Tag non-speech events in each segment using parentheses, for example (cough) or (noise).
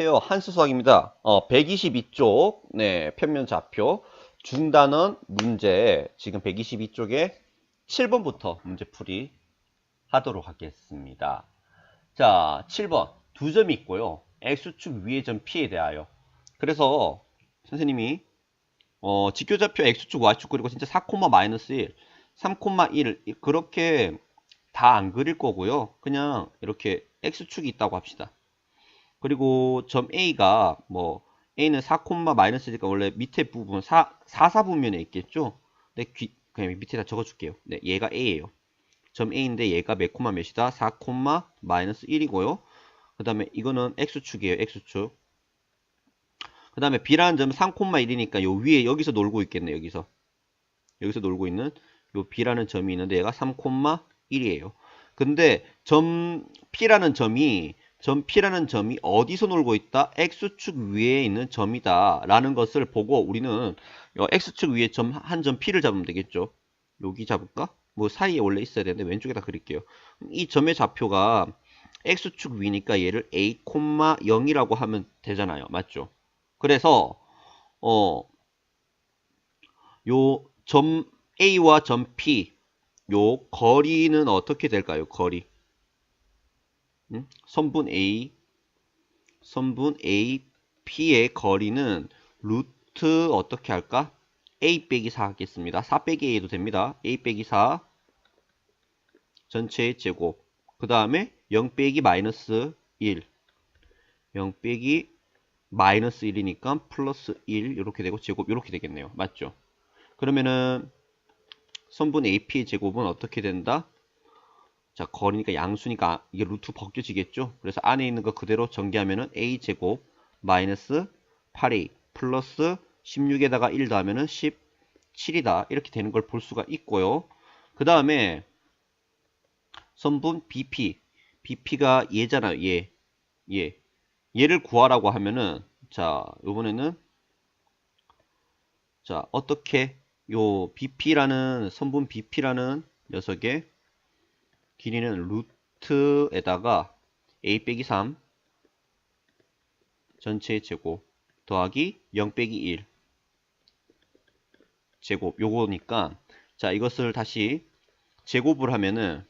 안녕하세요. 한수수학입니다. 어, 122쪽, 네, 평면 좌표, 중단원 문제, 지금 122쪽에 7번부터 문제풀이 하도록 하겠습니다. 자, 7번. 두 점이 있고요. X축 위의 점 P에 대하여. 그래서, 선생님이, 어, 직교좌표 X축, Y축 그리고 진짜 4, 마이너스 1, 3, 1, 그렇게 다 안 그릴 거고요. 그냥 이렇게 X축이 있다고 합시다. 그리고 점 A가 뭐 A는 4, 마이너스니까 원래 밑에 부분 4, 4, 4 분면에 있겠죠? 근데 귀, 그냥 밑에다 적어줄게요. 네, 얘가 A예요. 점 A인데 얘가 몇 콤마 몇이다? 4, 마이너스 1이고요. 그 다음에 이거는 X축이에요. X축. 그 다음에 B라는 점은 3, 1이니까 요 위에 여기서 놀고 있겠네. 여기서. 여기서 놀고 있는 요 B라는 점이 있는데 얘가 3, 1이에요. 근데 점 P라는 점이 점 P라는 점이 어디서 놀고 있다? X축 위에 있는 점이다. 라는 것을 보고 우리는 X축 위에 점 한 점 P를 잡으면 되겠죠. 여기 잡을까? 뭐 사이에 원래 있어야 되는데 왼쪽에다 그릴게요. 이 점의 좌표가 X축 위니까 얘를 A, 0이라고 하면 되잖아요. 맞죠? 그래서 어 요 점 A와 점 P 요 거리는 어떻게 될까요? 거리 음? 선분 A 선분 A P의 거리는 루트 어떻게 할까? A 빼기 4 하겠습니다. 4 빼기 A도 됩니다. A 빼기 4 전체의 제곱 그 다음에 0 빼기 마이너스 1 0 빼기 마이너스 1이니까 플러스 1 이렇게 되고 제곱 이렇게 되겠네요. 맞죠? 그러면은 선분 AP의 제곱은 어떻게 된다? 자, 거리니까 양수니까 이게 루트 벗겨지겠죠? 그래서 안에 있는 거 그대로 전개하면은 A제곱 마이너스 8A 플러스 16에다가 1 더하면은 17이다. 이렇게 되는 걸 볼 수가 있고요. 그 다음에 선분 BP. BP가 얘잖아요. 얘. 얘. 얘를 구하라고 하면은 자, 요번에는 자, 어떻게 요 BP라는 선분 BP라는 녀석의 길이는 루트에다가 a 빼기 3 전체의 제곱 더하기 0 빼기 1 제곱 요거니까 자 이것을 다시 제곱을 하면은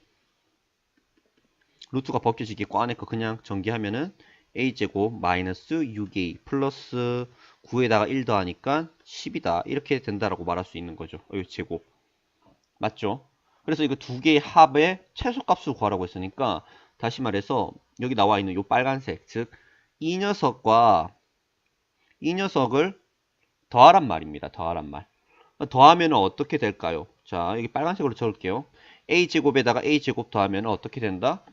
루트가 벗겨지겠고 안에 거 그냥 전개하면은 a제곱 마이너스 6a 플러스 9에다가 1 더하니까 10이다 이렇게 된다라고 말할 수 있는 거죠. 이 제곱 맞죠? 그래서 이거 두 개의 합의 최소값을 구하라고 했으니까 다시 말해서 여기 나와 있는 이 빨간색 즉 이 녀석과 이 녀석을 더하란 말입니다. 더하란 말. 더하면 어떻게 될까요? 자 여기 빨간색으로 적을게요. a제곱에다가 a제곱 더하면 어떻게 된다?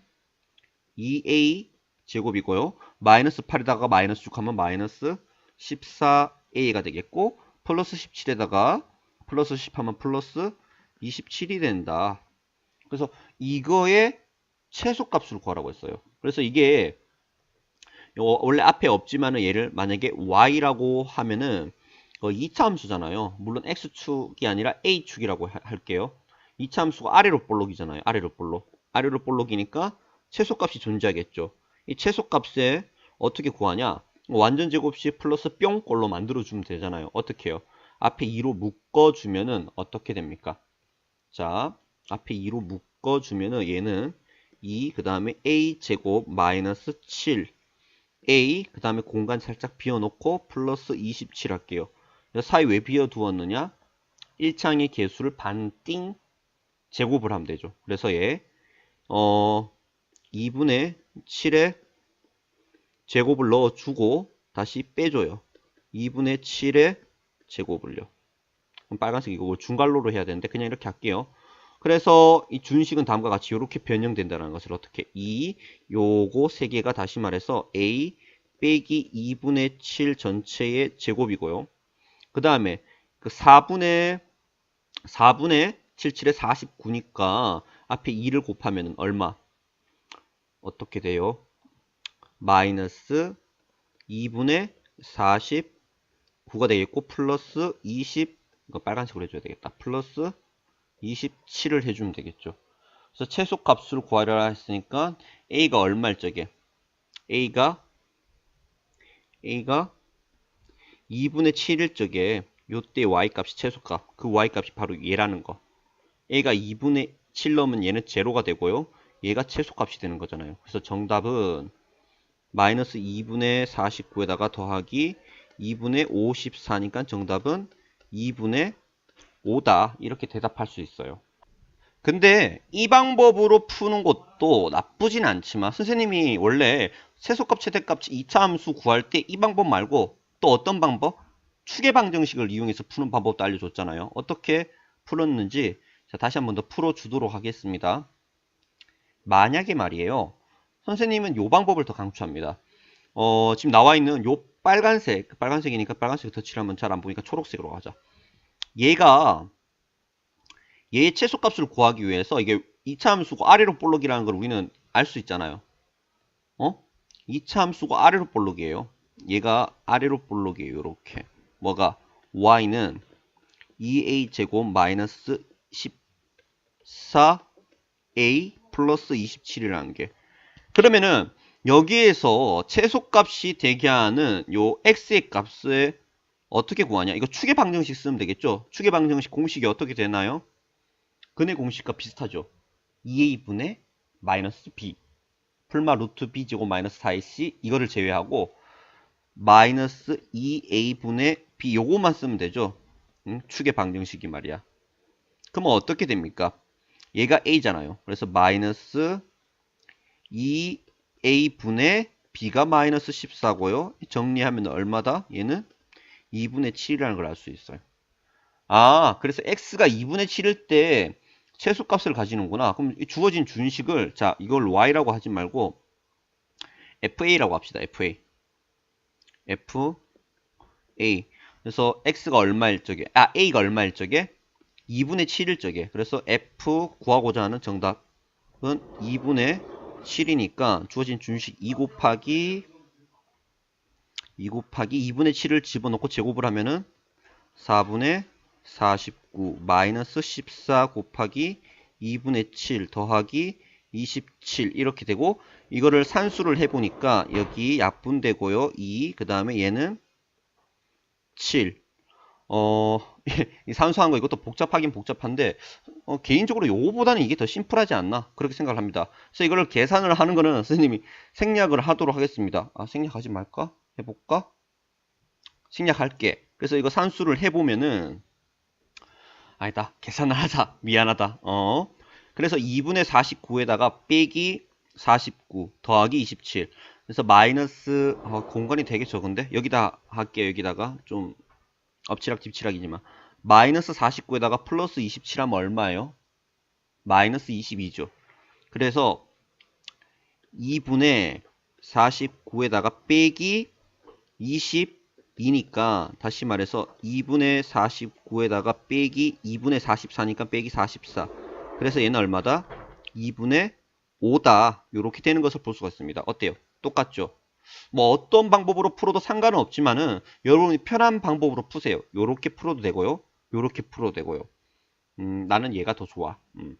2a 제곱이고요. 마이너스 8에다가 마이너스 6 하면 마이너스 14a가 되겠고 플러스 17에다가 플러스 10 하면 플러스 27이 된다. 그래서 이거의 최소값을 구하라고 했어요. 그래서 이게 원래 앞에 없지만은 얘를 만약에 y라고 하면은 2차 어, 함수잖아요. 물론 x축이 아니라 a축이라고 할게요. 2차 함수가 아래로 볼록이잖아요. 아래로 볼록. 아래로 볼록이니까 최소값이 존재하겠죠. 이 최소값에 어떻게 구하냐? 완전 제곱식 플러스 뿅꼴로 만들어주면 되잖아요. 어떻게 해요? 앞에 2로 묶어주면은 어떻게 됩니까? 자, 앞에 2로 묶어주면은 얘는 2, 그 다음에 a 제곱 마이너스 7 a, 그 다음에 공간 살짝 비워놓고 플러스 27 할게요. 사이 왜 비워두었느냐? 1창의 개수를 반띵 제곱을 하면 되죠. 그래서 얘, 어, 2분의 7에 제곱을 넣어주고 다시 빼줘요. 2분의 7에 제곱을요. 빨간색 이거 뭐 중괄로로 해야 되는데 그냥 이렇게 할게요. 그래서 이 준식은 다음과 같이 이렇게 변형된다는 것을 어떻게 2 요거 세 개가 다시 말해서 a 빼기 2분의 7 전체의 제곱이고요. 그 다음에 그 4분의 4분의 77에 49니까 앞에 2를 곱하면 얼마? 어떻게 돼요? 마이너스 2분의 49가 되겠고 플러스 20 이거 빨간색으로 해줘야 되겠다. 플러스 27을 해주면 되겠죠. 그래서 최소 값을 구하려라 했으니까 A가 얼마일 적에? A가 a가 2분의 7일 적에 요때 y값이 최소값 그 y값이 바로 얘라는 거 a가 2분의 7 넣으면 얘는 제로가 되고요 얘가 최소값이 되는 거잖아요 그래서 정답은 마이너스 2분의 49에다가 더하기 2분의 54니까 정답은 2분의 5다 이렇게 대답할 수 있어요 근데 이 방법으로 푸는 것도 나쁘진 않지만 선생님이 원래 최소값 최대값 2차 함수 구할 때 이 방법 말고 또 어떤 방법? 추계 방정식을 이용해서 푸는 방법도 알려줬잖아요. 어떻게 풀었는지 자, 다시 한번 더 풀어주도록 하겠습니다. 만약에 말이에요. 선생님은 이 방법을 더 강추합니다. 어, 지금 나와 있는 요 빨간색, 빨간색이니까 빨간색 덧칠하면 잘 안 보니까 초록색으로 가자. 얘가 얘의 최소값을 구하기 위해서 이게 2차 함수고 아래로 볼록이라는 걸 우리는 알 수 있잖아요. 어? 2차 함수고 아래로 볼록이에요. 얘가 아래로 볼록이에요. 이렇게. 뭐가? y는 2a 제곱 마이너스 14a 플러스 27이라는 게. 그러면은 여기에서 최소값이 되게 하는 요 x의 값을 어떻게 구하냐? 이거 추계 방정식 쓰면 되겠죠? 추계 방정식 공식이 어떻게 되나요? 근의 공식과 비슷하죠. 2a분의 마이너스 b 풀마 루트 b 제곱 마이너스 4ac 이거를 제외하고 마이너스 2a분의 b 요거만 쓰면 되죠. 응? 축의 방정식이 말이야. 그러면 어떻게 됩니까? 얘가 a잖아요. 그래서 마이너스 2a분의 b가 마이너스 14고요. 정리하면 얼마다? 얘는 2분의 7이라는 걸 알 수 있어요. 아, 그래서 x가 2분의 7일 때 최소값을 가지는구나. 그럼 주어진 준식을 자 이걸 y라고 하지 말고 fa라고 합시다. fa fa 그래서 x가 얼마일 적에 아 a가 얼마일 적에 2분의 7일 적에 그래서 f 구하고자 하는 정답은 2분의 7이니까 주어진 준식 2 곱하기 2 곱하기 2분의 7을 집어넣고 제곱을 하면은 4분의 49 마이너스 14 곱하기 2분의 7 더하기 27 이렇게 되고 이거를 산수를 해보니까 여기 약분되고요. 2 그 다음에 얘는 7 어, 이 산수한 거 이것도 복잡하긴 복잡한데 어, 개인적으로 요거보다는 이게 더 심플하지 않나 그렇게 생각을 합니다. 그래서 이거를 계산을 하는 거는 선생님이 생략을 하도록 하겠습니다. 아 생략하지 말까? 해볼까? 생략할게. 그래서 이거 산수를 해보면은 아니다. 계산을 하자. 미안하다. 어. 그래서 2분의 49에다가 빼기 49 더하기 27. 그래서 마이너스 어, 공간이 되게 적은데 여기다 할게요. 여기다가 좀 엎치락 뒤치락이지만 마이너스 49에다가 플러스 27하면 얼마예요? 마이너스 22죠. 그래서 2분의 49에다가 빼기 22니까 다시 말해서 2분의 49에다가 빼기 2분의 44니까 빼기 44 그래서 얘는 얼마다? 2분의 5다 이렇게 되는 것을 볼 수가 있습니다. 어때요? 똑같죠? 뭐 어떤 방법으로 풀어도 상관은 없지만은 여러분이 편한 방법으로 푸세요. 요렇게 풀어도 되고요. 요렇게 풀어도 되고요. 음, 나는 얘가 더 좋아. 음.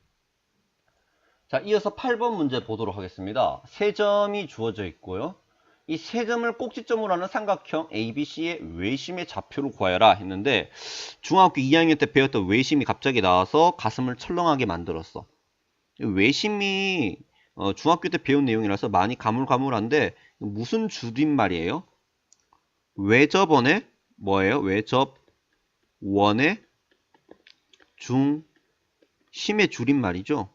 자, 이어서 8번 문제 보도록 하겠습니다. 세 점이 주어져 있고요. 이 세 점을 꼭지점으로 하는 삼각형 ABC의 외심의 좌표를 구하여라 했는데 중학교 2학년 때 배웠던 외심이 갑자기 나와서 가슴을 철렁하게 만들었어. 외심이 어, 중학교 때 배운 내용이라서 많이 가물가물한데 무슨 줄임말이에요? 외접원의 뭐예요? 외접원의 중심의 줄임말이죠.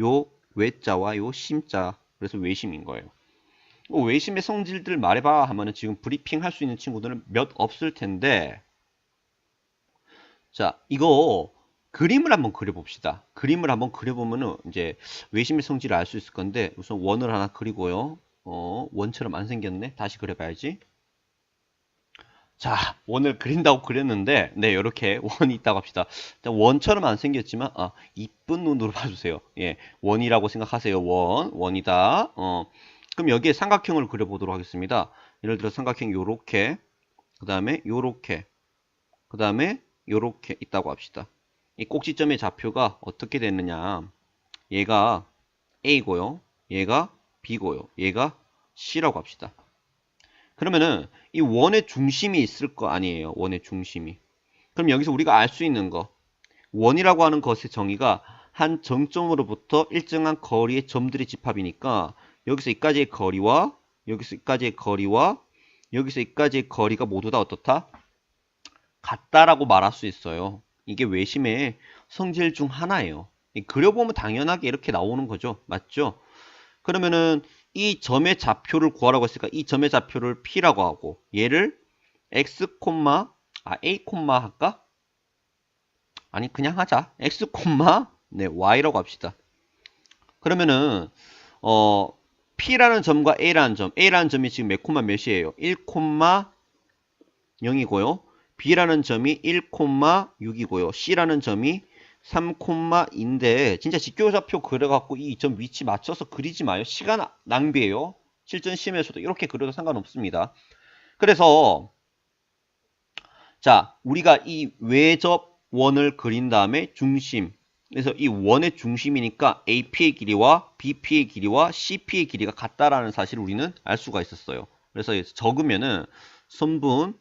요 외자와 요 심자 그래서 외심인 거예요. 뭐 외심의 성질들 말해봐 하면은 지금 브리핑 할 수 있는 친구들은 몇 없을 텐데 자 이거 그림을 한번 그려봅시다. 그림을 한번 그려보면은 이제 외심의 성질을 알 수 있을 건데 우선 원을 하나 그리고요. 어, 원처럼 안 생겼네. 다시 그려봐야지. 자, 원을 그린다고 그렸는데, 네, 이렇게 (laughs) 원이 있다고 합시다. 원처럼 안 생겼지만, 아, 이쁜 눈으로 봐주세요. 예, 원이라고 생각하세요. 원, 원이다. 어, 그럼 여기에 삼각형을 그려보도록 하겠습니다. 예를 들어 삼각형 요렇게, 그 다음에 요렇게, 그 다음에 요렇게 있다고 합시다. 이 꼭지점의 좌표가 어떻게 되느냐. 얘가 A고요. 얘가 B고요. 얘가 C라고 합시다. 그러면은 이 원의 중심이 있을 거 아니에요. 원의 중심이. 그럼 여기서 우리가 알 수 있는 거. 원이라고 하는 것의 정의가 한 정점으로부터 일정한 거리의 점들의 집합이니까 여기서 이까지의 거리와 여기서 이까지의 거리와 여기서 이까지의 거리가 모두 다 어떻다? 같다라고 말할 수 있어요. 이게 외심의 성질 중 하나예요. 그려보면 당연하게 이렇게 나오는 거죠. 맞죠? 그러면은 이 점의 좌표를 구하라고 했으니까 이 점의 좌표를 P라고 하고 얘를 X, 아 A, 할까? 아니 그냥 하자. X, 네, Y라고 합시다. 그러면은 어 P라는 점과 A라는 점, A라는 점이 지금 몇 콤마 몇이에요? 1,0이고요. B라는 점이 1,6이고요. C라는 점이 3,2인데 진짜 직교좌표 그려갖고 이 점 위치 맞춰서 그리지 마요. 시간 낭비예요. 실전 시험에서도 이렇게 그려도 상관없습니다. 그래서 자 우리가 이 외접 원을 그린 다음에 중심 그래서 이 원의 중심이니까 AP의 길이와 BP의 길이와 CP의 길이가 같다라는 사실을 우리는 알 수가 있었어요. 그래서 적으면은 선분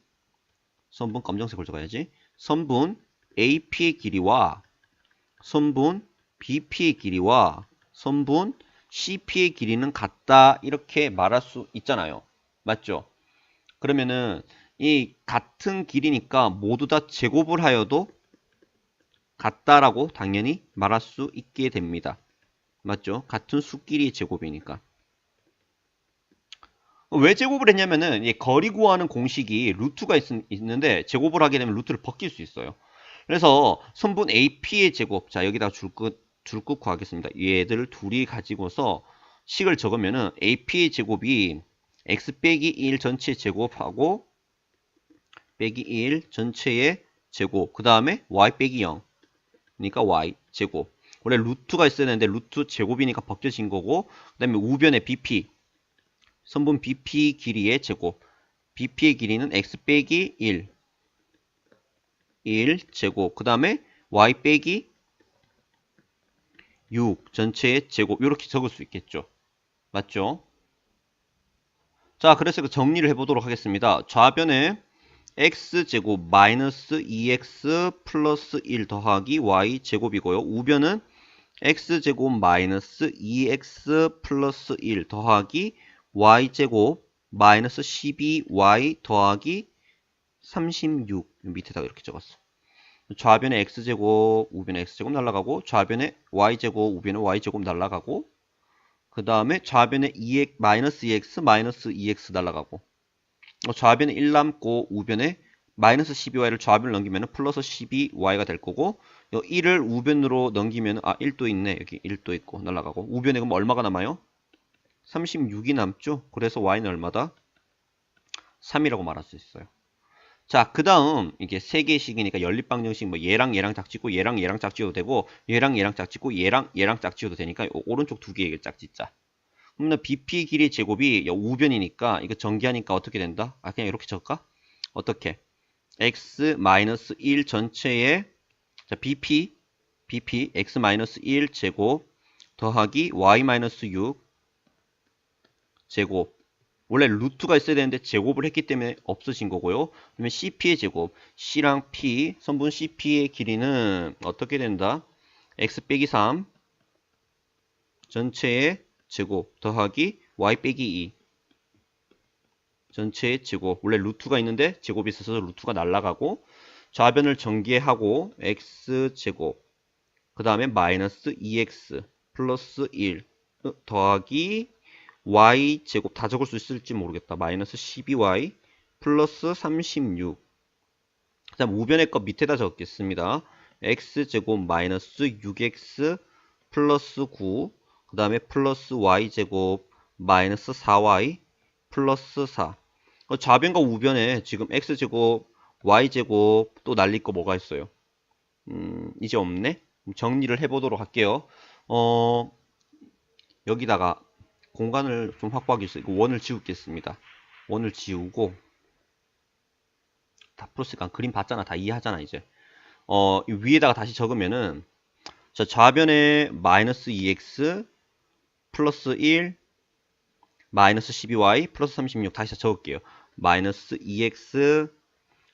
선분 검정색을 적어야지. 선분 AP의 길이와 선분 BP의 길이와 선분 CP의 길이는 같다 이렇게 말할 수 있잖아요. 맞죠? 그러면은 이 같은 길이니까 모두 다 제곱을 하여도 같다라고 당연히 말할 수 있게 됩니다. 맞죠? 같은 수끼리 제곱이니까. 왜 제곱을 했냐면은 거리 구하는 공식이 루트가 있, 있는데 제곱을 하게 되면 루트를 벗길 수 있어요. 그래서 선분 AP의 제곱 자 여기다 줄끝 줄끝 구하겠습니다. 얘들 둘이 가지고서 식을 적으면은 AP의 제곱이 x 빼기 1 전체 제곱하고 빼기 1 전체의 제곱 그 다음에 y 빼기 0 그러니까 y 제곱. 원래 루트가 있어야 되는데 루트 제곱이니까 벗겨진 거고 그 다음에 우변의 bp 선분 bp 길이의 제곱. Bp의 길이는 x 빼기 1 1 제곱. 그 다음에 y 빼기 6 전체의 제곱. 이렇게 적을 수 있겠죠. 맞죠? 자 그래서 그 정리를 해보도록 하겠습니다. 좌변에 x제곱 마이너스 2x 플러스 1 더하기 y제곱이고요. 우변은 x제곱 마이너스 2x 플러스 1 더하기 y제곱 마이너스 12y 더하기 36 밑에다가 이렇게 적었어. 좌변에 x제곱, 우변에 x제곱 날라가고 좌변에 y제곱, 우변에 y제곱 날라가고 그 다음에 좌변에 2x, 마이너스 2x, 마이너스 2x 날라가고 어, 좌변에 1 남고 우변에 마이너스 12y를 좌변을 넘기면 플러스 12y가 될 거고 1을 우변으로 넘기면 아 1도 있네 여기 1도 있고 날라가고 우변에 그럼 얼마가 남아요? 36이 남죠. 그래서 y는 얼마다? 3이라고 말할 수 있어요. 자, 그 다음 이게 세 개씩이니까 연립방정식 뭐 얘랑 얘랑 짝짓고 얘랑 얘랑 짝짓어도 되고 얘랑 얘랑 짝짓고 얘랑 얘랑 짝짓어도 되니까 오른쪽 두 개의 짝짓자. 그러면 BP 길이 제곱이 우변이니까 이거 전개하니까 어떻게 된다? 아 그냥 이렇게 적을까? 어떻게? x 1 전체의 자, BP BP x 1 제곱 더하기 y 6 제곱 원래 루트가 있어야 되는데 제곱을 했기 때문에 없어진 거고요. 그러면 CP의 제곱 C랑 P 선분 CP의 길이는 어떻게 된다? x 빼기 3 전체의 제곱 더하기 y 빼기 2 전체의 제곱 원래 루트가 있는데 제곱이 있어서 루트가 날라가고 좌변을 전개하고 x제곱 그 다음에 마이너스 2x 플러스 1 더하기 y 제곱 다 적을 수 있을지 모르겠다. 마이너스 12y 플러스 36. 그 다음 우변의 것 밑에다 적겠습니다. x 제곱 마이너스 6x 플러스 9. 그 다음에 플러스 y 제곱 마이너스 4y 플러스 4. 어, 좌변과 우변에 지금 x 제곱 y 제곱 또 날릴 거 뭐가 있어요? 음, 이제 없네. 정리를 해보도록 할게요. 어, 여기다가 공간을 좀 확보하기 위해서 이거 원을 지우겠습니다. 원을 지우고 다 풀었으니까 그림 봤잖아. 다 이해하잖아 이제. 어 위에다가 다시 적으면은 자 좌변에 마이너스 2x 플러스 1 마이너스 12y 플러스 36 다시 적을게요. 마이너스 2x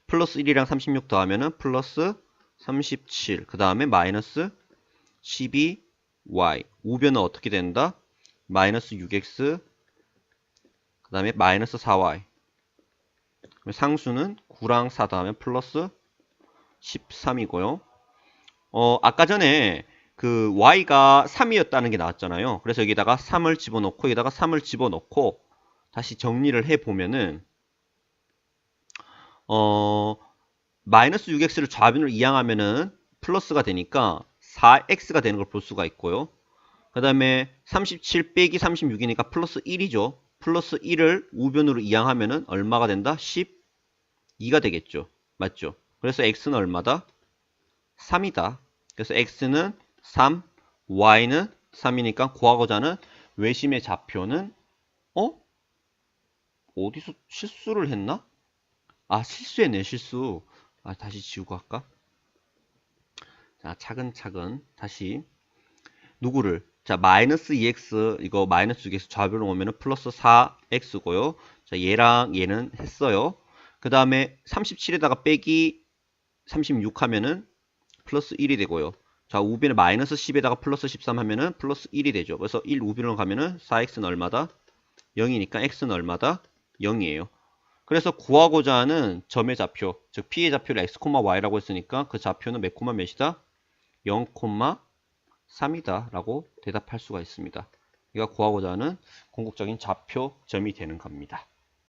플러스 1이랑 36 더하면은 플러스 37. 그 다음에 마이너스 12y. 우변은 어떻게 된다? 마이너스 6x 그 다음에 마이너스 4y. 상수는 9랑 4 더하면 플러스 13이고요. 어, 아까 전에 그 y가 3이었다는 게 나왔잖아요. 그래서 여기다가 3을 집어넣고 여기다가 3을 집어넣고 다시 정리를 해 보면은 어 마이너스 6x를 좌변으로 이항하면은 플러스가 되니까 4x가 되는 걸 볼 수가 있고요. 그 다음에 37 빼기 36이니까 플러스 1이죠. 플러스 1을 우변으로 이항하면 은 얼마가 된다? 12가 되겠죠. 맞죠? 그래서 x는 얼마다? 3이다. 그래서 x는 3, y는 3이니까 구하고자 하는 외심의 좌표는 어? 어디서 실수를 했나? 아 실수했네 실수. 아 다시 지우고 할까? 자 차근차근 다시 누구를 자 마이너스 2x 이거 마이너스 6x 좌변으로 오면은 플러스 4x고요. 자 얘랑 얘는 했어요. 그 다음에 37에다가 빼기 36 하면은 플러스 1이 되고요. 자, 우변에 마이너스 10에다가 플러스 13 하면은 플러스 1이 되죠. 그래서 1 우변으로 가면은 4x는 얼마다? 0이니까 x는 얼마다? 0이에요. 그래서 구하고자 하는 점의 좌표, 즉 p의 좌표를 x, y라고 했으니까 그 좌표는 몇 콤마 몇이다? 0, 3이다 라고 대답할 수가 있습니다. 이가 구하고자 하는 궁극적인 좌표 점이 되는 겁니다.